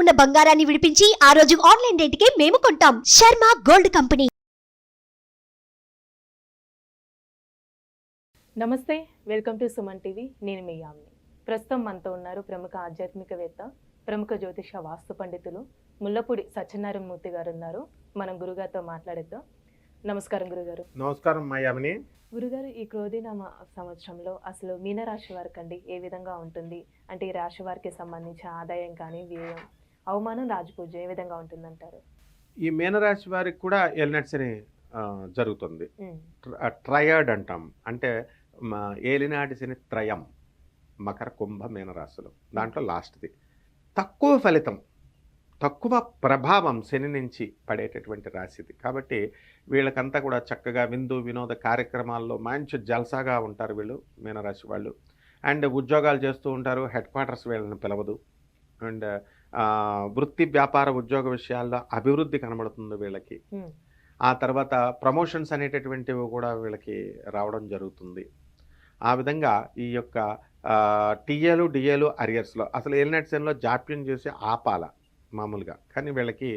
ఉన్న బంగారాన్ని విడిపించి ఆ రోజు ఆన్లైన్ రేటుకే మేము కొంటాం. Sharma gold company. నమస్తే వెల్కమ్ టు సుమన్ టీవీ. నేను మీ యామిని. ప్రస్తుతం మనతో ఉన్నారు ప్రముఖ ఆధ్యాత్మికవేత్త ప్రముఖ జ్యోతిష వాస్తు పండితులు ముల్లపూడి సత్యనారాయణ మూర్తి గారు ఉన్నారు. మనం గురుగారితో మాట్లాడేద్దాం. నమస్కారం గురుగారు. నమస్కారం మయామిని గురుగారు ఈ క్రోధినామ సంవత్సరంలో అసలు మీనరాశి వారికి అండి ఏ విధంగా ఉంటుంది? అంటే ఈ రాశి వారికి సంబంధించిన ఆదాయం కానీ వ్యయం అవమానం రాజపూజ ఏ విధంగా ఉంటుందంటారు? ఈ మీనరాశి వారికి కూడా ఎల్నెట్స్ అని ఆ, జరుగుతుంది. ట్రయర్డ్ అంటాం. అంటే ఏలినాటి శని త్రయం మకర కుంభ మీనరాశులు. దాంట్లో లాస్ట్ది. తక్కువ ఫలితం తక్కువ ప్రభావం శని నుంచి పడేటటువంటి రాశిది. కాబట్టి వీళ్ళకంతా కూడా చక్కగా విందు వినోద కార్యక్రమాల్లో మంచి జల్సాగా ఉంటారు వీళ్ళు మీనరాశి వాళ్ళు. అండ్ ఉద్యోగాలు చేస్తూ ఉంటారు హెడ్ క్వార్టర్స్ వీళ్ళని పిలవదు. అండ్ వృత్తి వ్యాపార ఉద్యోగ విషయాల్లో అభివృద్ధి కనబడుతుంది వీళ్ళకి. ఆ తర్వాత ప్రమోషన్స్ అనేటటువంటివి కూడా వీళ్ళకి రావడం జరుగుతుంది. ఆ విధంగా ఈ యొక్క టీఏలు డిఏలు అరియర్స్లో అసలు ఎల్నెట్సెన్లో జాప్యం చేసి ఆపాల మామూలుగా. కానీ వీళ్ళకి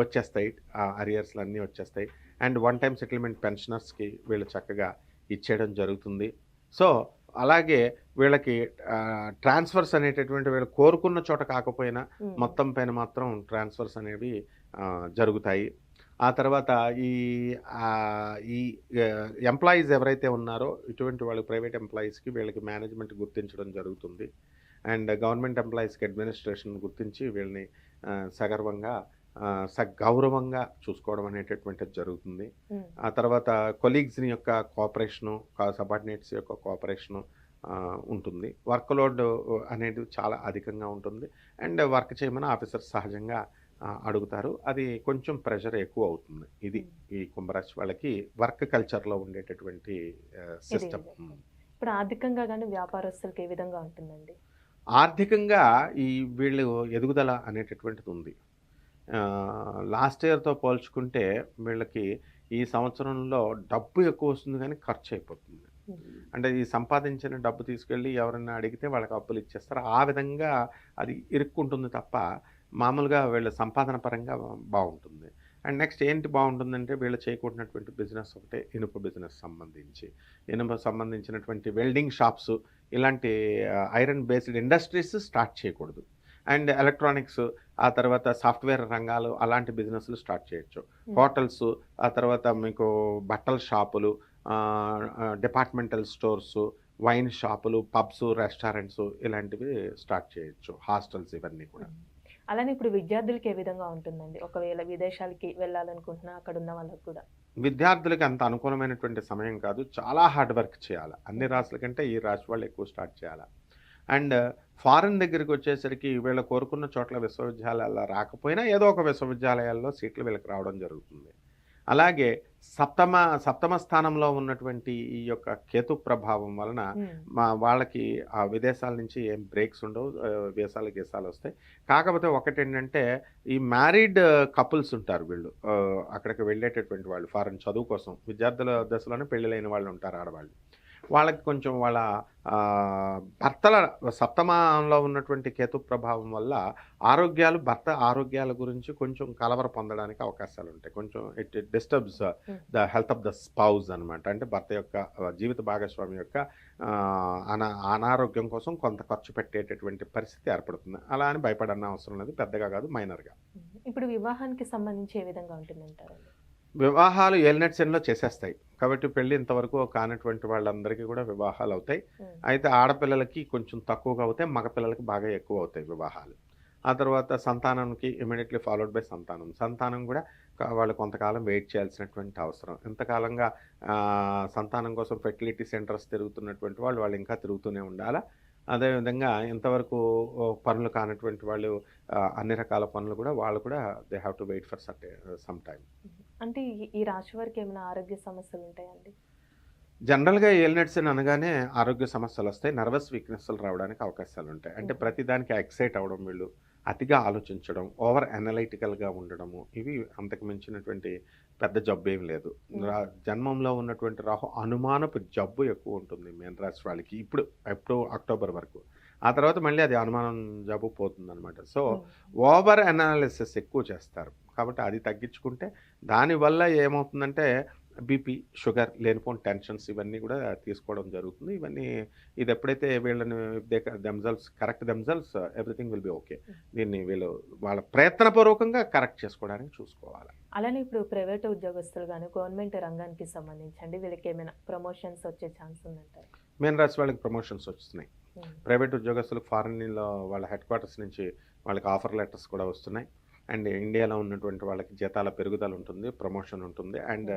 వచ్చేస్తాయి. అరియర్స్లు అన్నీ వచ్చేస్తాయి. అండ్ వన్ టైం సెటిల్మెంట్ పెన్షనర్స్కి వీళ్ళు చక్కగా ఇచ్చేయడం జరుగుతుంది. సో అలాగే వీళ్ళకి ట్రాన్స్ఫర్స్ అనేటటువంటి వీళ్ళు కోరుకున్న చోట కాకపోయినా మొత్తం పైన మాత్రం ట్రాన్స్ఫర్స్ అనేవి జరుగుతాయి. ఆ తర్వాత ఈ ఈ ఎంప్లాయీస్ ఎవరైతే ఉన్నారో ఇటువంటి వాళ్ళు ప్రైవేట్ ఎంప్లాయీస్కి వీళ్ళకి మేనేజ్మెంట్ గుర్తించడం జరుగుతుంది. అండ్ గవర్నమెంట్ ఎంప్లాయీస్కి అడ్మినిస్ట్రేషన్ గుర్తించి వీళ్ళని సగర్వంగా సగౌరవంగా చూసుకోవడం అనేటటువంటిది జరుగుతుంది. ఆ తర్వాత కొలీగ్స్ని యొక్క కోఆపరేషను సబార్డినేట్స్ యొక్క కోఆపరేషను ఉంటుంది. వర్క్ లోడ్ అనేది చాలా అధికంగా ఉంటుంది. అండ్ వర్క్ చేయమని ఆఫీసర్స్ సహజంగా అడుగుతారు. అది కొంచెం ప్రెషర్ ఎక్కువ అవుతుంది. ఇది ఈ కుంభరాశి వాళ్ళకి వర్క్ కల్చర్లో ఉండేటటువంటి సిస్టమ్. ఇప్పుడు ఆర్థికంగా కానీ వ్యాపారస్తులకు ఏ విధంగా ఉంటుందండి? ఆర్థికంగా ఈ వీళ్ళు ఎదుగుదల అనేటటువంటిది ఉంది. లాస్ట్ ఇయర్తో పోల్చుకుంటే వీళ్ళకి ఈ సంవత్సరంలో డబ్బు ఎక్కువ వస్తుంది కానీ ఖర్చు అయిపోతుంది. అంటే ఈ సంపాదించిన డబ్బు తీసుకెళ్ళి ఎవరైనా అడిగితే వాళ్ళకి అప్పులు ఇచ్చేస్తారు. ఆ విధంగా అది ఇరుక్కుంటుంది తప్ప మామూలుగా వీళ్ళ సంపాదన పరంగా బాగుంటుంది. అండ్ నెక్స్ట్ ఏంటి బాగుంటుందంటే వీళ్ళు చేయకూడనటువంటి బిజినెస్ ఒకటే ఇనుప బిజినెస్ సంబంధించి. ఇనుప సంబంధించినటువంటి వెల్డింగ్ షాప్స్ ఇలాంటి ఐరన్ బేస్డ్ ఇండస్ట్రీస్ స్టార్ట్ చేయకూడదు. అండ్ ఎలక్ట్రానిక్స్ ఆ తర్వాత సాఫ్ట్వేర్ రంగాలు అలాంటి బిజినెస్లు స్టార్ట్ చేయొచ్చు. హోటల్స్ ఆ తర్వాత మీకు బట్టల షాపులు డిపార్ట్మెంటల్ స్టోర్స్ వైన్ షాపులు పబ్స్ రెస్టారెంట్స్ ఇలాంటివి స్టార్ట్ చేయొచ్చు. హాస్టల్స్ ఇవన్నీ కూడా. అలానే ఇప్పుడు విద్యార్థులకి ఏ విధంగా ఉంటుందండి? ఒకవేళ విదేశాలకి వెళ్ళాలనుకుంటున్నా అక్కడ ఉన్న వాళ్ళకి కూడా. విద్యార్థులకి అంత అనుకూలమైనటువంటి సమయం కాదు. చాలా హార్డ్ వర్క్ చేయాలి. అన్ని రాశుల కంటే ఈ రాశి వాళ్ళు ఎక్కువ స్టార్ట్ చేయాలి. అండ్ ఫారెన్ దగ్గరికి వచ్చేసరికి వీళ్ళ కోరుకున్న చోట్ల విశ్వవిద్యాలయాల్లో రాకపోయినా ఏదో ఒక విశ్వవిద్యాలయాల్లో సీట్లు వీళ్ళకి రావడం జరుగుతుంది. అలాగే సప్తమ సప్తమ స్థానంలో ఉన్నటువంటి ఈ యొక్క కేతు ప్రభావం వలన మా వాళ్ళకి ఆ విదేశాల నుంచి ఏం బ్రేక్స్ ఉండవు వీసాలు గీసాలు వస్తాయి. కాకపోతే ఒకటి ఏంటంటే ఈ మ్యారీడ్ కపుల్స్ ఉంటారు వీళ్ళు. అక్కడికి వెళ్ళేటటువంటి వాళ్ళు ఫారెన్ చదువు కోసం. విద్యార్థుల దశలోనే పెళ్ళిళ్ళైన వాళ్ళు ఉంటారు ఆడవాళ్ళు. వాళ్ళకి కొంచెం వాళ్ళ భర్తల సప్తమంలో ఉన్నటువంటి కేతు ప్రభావం వల్ల ఆరోగ్యాలు భర్త ఆరోగ్యాల గురించి కొంచెం కలవర పొందడానికి అవకాశాలు ఉంటాయి. కొంచెం it disturbs the health of the spouse అనమాట అంటే భర్త యొక్క జీవిత భాగస్వామి యొక్క అనా అనారోగ్యం కోసం కొంత ఖర్చు పెట్టేటటువంటి పరిస్థితి ఏర్పడుతుంది. అలా అని భయపడన్న అవసరం లేదు. పెద్దగా కాదు మైనర్గా. ఉమ్. ఇప్పుడు వివాహానికి సంబంధించి ఏ విధంగా ఉంటుందంటారండి వివాహాలు ఏలినట్సెన్లో చేసేస్తాయి. కాబట్టి పెళ్ళి ఇంతవరకు కానటువంటి వాళ్ళందరికీ కూడా వివాహాలు అవుతాయి. అయితే ఆడపిల్లలకి కొంచెం తక్కువగా అవుతాయి మగపిల్లలకి బాగా ఎక్కువ అవుతాయి వివాహాలు. ఆ తర్వాత సంతానానికి ఇమీడియట్లీ ఫాలోడ్ బై సంతానం. సంతానం కూడా వాళ్ళు కొంతకాలం వెయిట్ చేయాల్సినటువంటి అవసరం. ఇంతకాలంగా సంతానం కోసం ఫెర్టిలిటీ సెంటర్స్ తిరుగుతున్నటువంటి వాళ్ళు వాళ్ళు ఇంకా తిరుగుతూనే ఉండాలా? అదేవిధంగా ఇంతవరకు పనులు కానటువంటి వాళ్ళు అన్ని రకాల పనులు కూడా వాళ్ళు కూడా they have to wait for some time. అంటే ఈ- రాశి వారికి ఏమైనా ఆరోగ్య సమస్యలు ఉంటాయండి? జనరల్గా ఎల్నెట్సిన్ అనగానే ఆరోగ్య సమస్యలు వస్తాయి నర్వస్ వీక్నెస్లు రావడానికి అవకాశాలు ఉంటాయి. అంటే. ప్రతిదానికి ఎక్సైట్ అవ్వడం వీళ్ళు అతిగా ఆలోచించడం ఓవర్ అనలైటికల్గా ఉండడము ఇవి అంతకు మించినటువంటి పెద్ద జబ్బు ఏం లేదు. జన్మంలో ఉన్నటువంటి రాహు అనుమానపు జబ్బు ఎక్కువ ఉంటుంది మేన్ రాశి వాళ్ళకి. ఇప్పుడు ఎప్పుడు అక్టోబర్ వరకు. ఆ తర్వాత మళ్ళీ అది అనుమానం జబ్బు పోతుంది అనమాట సో. ఓవర్ అనాలిసిస్ ఎక్కువ చేస్తారు. కాబట్టి అది తగ్గించుకుంటే దానివల్ల ఏమవుతుందంటే బీపీ షుగర్ లేనిపోని టెన్షన్స్ ఇవన్నీ కూడా తీసుకోవడం జరుగుతుంది. ఇవన్నీ ఇది ఎప్పుడైతే వీళ్ళని themselves correct themselves everything will be okay. దీన్ని వీళ్ళు వాళ్ళ ప్రయత్నపూర్వకంగా కరెక్ట్ చేసుకోవడానికి చూసుకోవాలి. అలానే ఇప్పుడు ప్రైవేట్ ఉద్యోగస్తులు కానీ గవర్నమెంట్ రంగానికి సంబంధించండి వీళ్ళకి ఏమైనా ప్రమోషన్స్ వచ్చే ఛాన్స్ ఉందంటారు? మెయిన్ రాసి వాళ్ళకి ప్రమోషన్స్ వస్తున్నాయి. ప్రైవేట్ ఉద్యోగస్తులకు ఫారెన్లో వాళ్ళ హెడ్ క్వార్టర్స్ నుంచి వాళ్ళకి ఆఫర్ లెటర్స్ కూడా వస్తున్నాయి. అండ్ ఇండియాలో ఉన్నటువంటి వాళ్ళకి జీతాల పెరుగుదల ఉంటుంది ప్రమోషన్ ఉంటుంది. And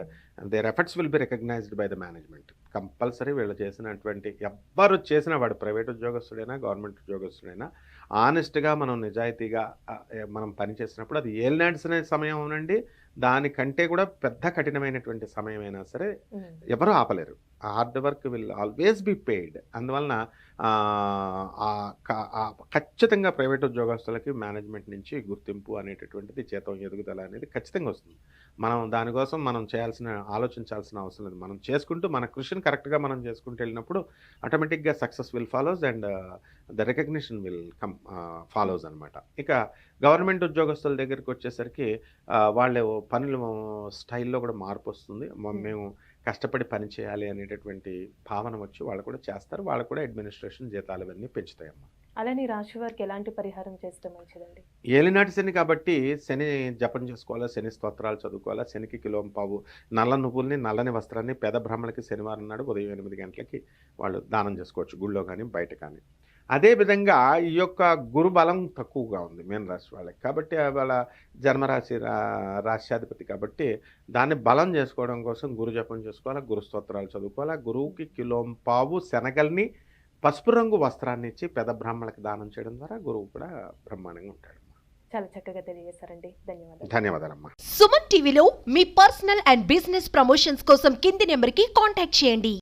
their efforts will be recognised by the management compulsory వీళ్ళు చేసినటువంటి ఎవ్వరు చేసినా వాడు ప్రైవేట్ ఉద్యోగస్తుడైనా గవర్నమెంట్ ఉద్యోగస్తుడైనా ఆనెస్ట్గా మనం నిజాయితీగా మనం పని చేసినప్పుడు అది ఏలినాడ్సిన సమయం అవునండి. దానికంటే కూడా పెద్ద కఠినమైనటువంటి సమయం అయినా సరే ఎవరు ఆపలేరు. Hard work will always be paid. అందువలన ఖచ్చితంగా ప్రైవేట్ ఉద్యోగస్తులకి మేనేజ్మెంట్ నుంచి గుర్తింపు అనేటటువంటిది చేతం ఎదుగుదల అనేది ఖచ్చితంగా వస్తుంది. మనం దానికోసం మనం చేయాల్సిన ఆలోచించాల్సిన అవసరం లేదు. మనం చేసుకుంటూ మన కృషిని కరెక్ట్గా మనం చేసుకుంటూ వెళ్ళినప్పుడు ఆటోమేటిక్గా success will follows and the recognition will come follows అనమాట ఇక గవర్నమెంట్ ఉద్యోగస్తుల దగ్గరికి వచ్చేసరికి వాళ్ళ పనుల స్టైల్లో కూడా మార్పు వస్తుంది. మేము కష్టపడి పని చేయాలి అనేటటువంటి భావన వచ్చి వాళ్ళు కూడా చేస్తారు. వాళ్ళు కూడా అడ్మినిస్ట్రేషన్ జీతాలు ఇవన్నీ పెంచుతాయమ్మా అలానే రాశి వారికి ఎలాంటి పరిహారం చేస్తే మంచిదండి? ఏలినాటి శని కాబట్టి శని జపం చేసుకోవాలా శని స్తోత్రాలు చదువుకోవాలా శనికి కిలోం పావు. నల్ల నువ్వుల్ని నల్లని వస్త్రాన్ని పేద బ్రాహ్మణులకి శనివారం నాడు ఉదయం ఎనిమిది గంటలకి వాళ్ళు దానం చేసుకోవచ్చు గుళ్ళో కానీ బయట కానీ అదేవిధంగా ఈ యొక్క గురు బలం తక్కువగా ఉంది మీన రాశి వాళ్ళకి. కాబట్టి వాళ్ళ జన్మరాశి రా- రాశ్యాధిపతి కాబట్టి దాన్ని బలం చేసుకోవడం కోసం గురు జపం చేసుకోవాలా గురు స్తోత్రాలు చదువుకోవాలా గురువుకి కిలోం పావు శనగల్ని పసుపు రంగు వస్త్రాన్ని ఇచ్చి పెద్ద బ్రాహ్మణులకి దానం చేయడం ద్వారా గురువు కూడా బ్రహ్మాండంగా ఉంటాడు. చాలా చక్కగా తెలియజేశారండి. ధన్యవాదాలు. ధన్యవాదాలమ్మా. సుమన్ టీవీలో మీ పర్సనల్ అండ్ బిజినెస్ ప్రమోషన్స్ కోసం కింది నెంబర్కి కాంటాక్ట్ చేయండి.